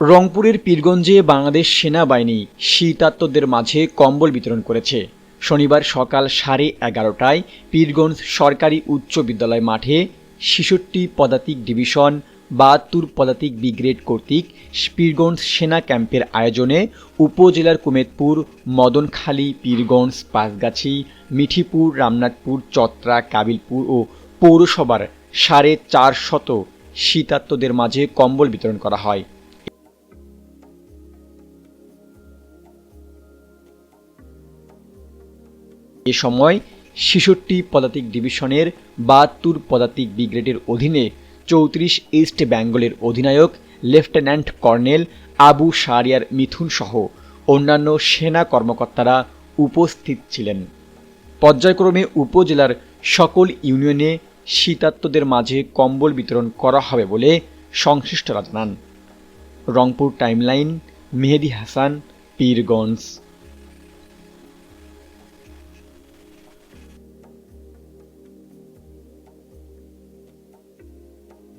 রংপুরের পীরগঞ্জে বাংলাদেশ সেনাবাহিনী শীতার্তদের মাঝে কম্বল বিতরণ করেছে। শনিবার সকাল সাড়ে এগারোটায় পীরগঞ্জ সরকারি উচ্চ বিদ্যালয় মাঠে ছেষট্টি পদাতিক ডিভিশন, বাহাত্তর পদাতিক ব্রিগেড কর্তৃক পীরগঞ্জ সেনা ক্যাম্পের আয়োজনে উপজেলার কুমেদপুর, মদনখালী, পীরগঞ্জ, পাঁচগাছি, মিঠিপুর, রামনাথপুর, চত্রা, কাবিলপুর ও পৌরসভার সাড়ে চার শত শীতার্তদের মাঝে কম্বল বিতরণ করা হয়। এ সময় ছেষট্টি পদাতিক ডিভিশনের বাহাত্তর পদাতিক ব্রিগেডের অধীনে চৌত্রিশ ইস্ট বেঙ্গলের অধিনায়ক লেফটেন্যান্ট কর্নেল আবু শারিয়ার মিথুন সহ অন্যান্য সেনা কর্মকর্তারা উপস্থিত ছিলেন। পর্যায়ক্রমে উপজেলার সকল ইউনিয়নে শীতার্তদের মাঝে কম্বল বিতরণ করা হবে বলে সংশ্লিষ্টরা জানান। রংপুর টাইমলাইন, মেহেদি হাসান, পীরগঞ্জ।